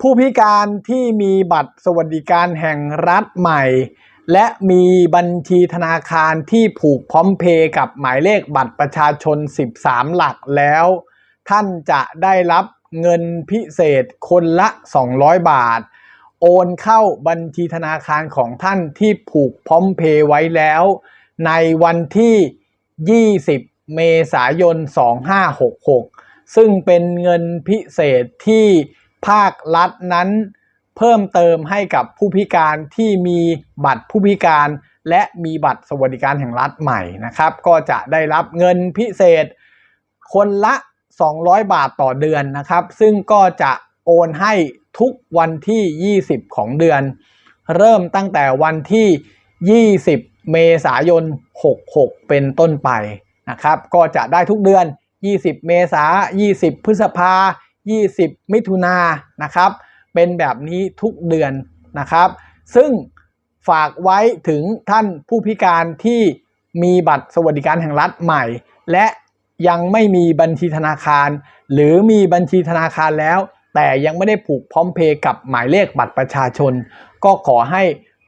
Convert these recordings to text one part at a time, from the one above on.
ผู้พิการที่มีบัตรสวัสดิการแห่งรัฐใหม่ และมีบัญชีธนาคารที่ผูกพร้อมเพย์กับหมายเลขบัตรประชาชน 13 หลักแล้ว ท่านจะได้รับเงินพิเศษคนละ 200 บาท โอนเข้าบัญชีธนาคารของท่านที่ผูกพร้อมเพย์ไว้แล้ว ในวันที่ 20 เมษายน 2566 ซึ่งเป็นเงินพิเศษที่ ภาครัฐนั้น เพิ่มเติมให้กับผู้พิการที่มีบัตรผู้พิการ และมีบัตรสวัสดิการแห่งรัฐใหม่นะครับ ก็จะได้รับเงินพิเศษ คนละ 200 บาทต่อเดือนนะครับ ซึ่งก็จะโอนให้ทุกวันที่ 20 ของเดือน เริ่มตั้งแต่วันที่ 20 เมษายน 66 เป็นต้นไปนะครับ ก็จะได้ทุกเดือน 20 เมษา20 พฤษภา 20 มิถุนานนะครับ เป็นแบบนี้ทุกเดือนนะครับ ซึ่งฝากไว้ถึงท่านผู้พิการที่มีบัตรสวัสดิการแห่งรัฐใหม่ และยังไม่มีบัญชีธนาคาร หรือมีบัญชีธนาคารแล้ว แต่ยังไม่ได้ผูกพร้อมเพย์กับหมายเลขบัตรประชาชน ก็ขอให้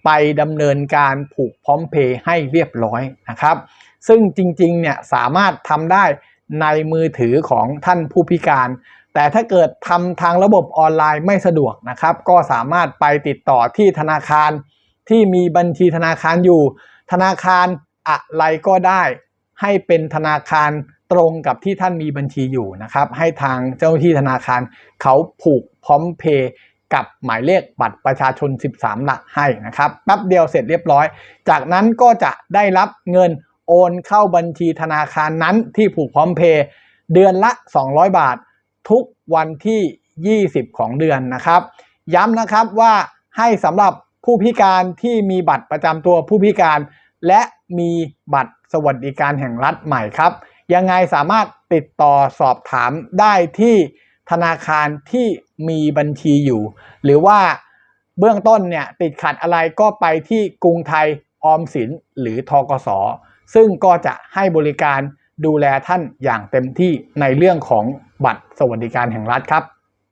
ไปดำเนินการผูกพร้อมเพย์ให้เรียบร้อยนะครับ ซึ่งจริงๆเนี่ยสามารถทำได้ในมือถือของท่านผู้พิการ แต่ถ้าเกิดทำทางระบบออนไลน์ไม่สะดวกนะครับ ก็สามารถไปติดต่อที่ธนาคารที่มีบัญชีธนาคารอยู่ ธนาคารอะไรก็ได้ ให้เป็นธนาคารตรงกับที่ท่านมีบัญชีอยู่นะครับ ให้ทางเจ้าหน้าที่ธนาคารเขาผูกพร้อมเพย์กับหมายเลขบัตรประชาชน 13 หลักให้นะครับแป๊บเดียวเสร็จเรียบร้อย จากนั้นก็จะได้รับเงินโอนเข้าบัญชีธนาคารนั้นที่ผูกพร้อมเพย์เดือนละ 200 บาท ทุกวันที่ 20 ของเดือนนะครับ ย้ำนะครับว่าให้สำหรับผู้พิการที่มีบัตรประจำตัวผู้พิการ และมีบัตรสวัสดิการแห่งรัฐใหม่ครับ ยังไงสามารถติดต่อสอบถามได้ที่ธนาคารที่มีบัญชีอยู่ หรือว่าเบื้องต้นเนี่ยติดขัดอะไรก็ไปที่กรุงไทยออมสินหรือทกส ซึ่งก็จะให้บริการ ดูแลท่านอย่างเต็มที่ในเรื่องของบัตรสวัสดิการแห่งรัฐครับ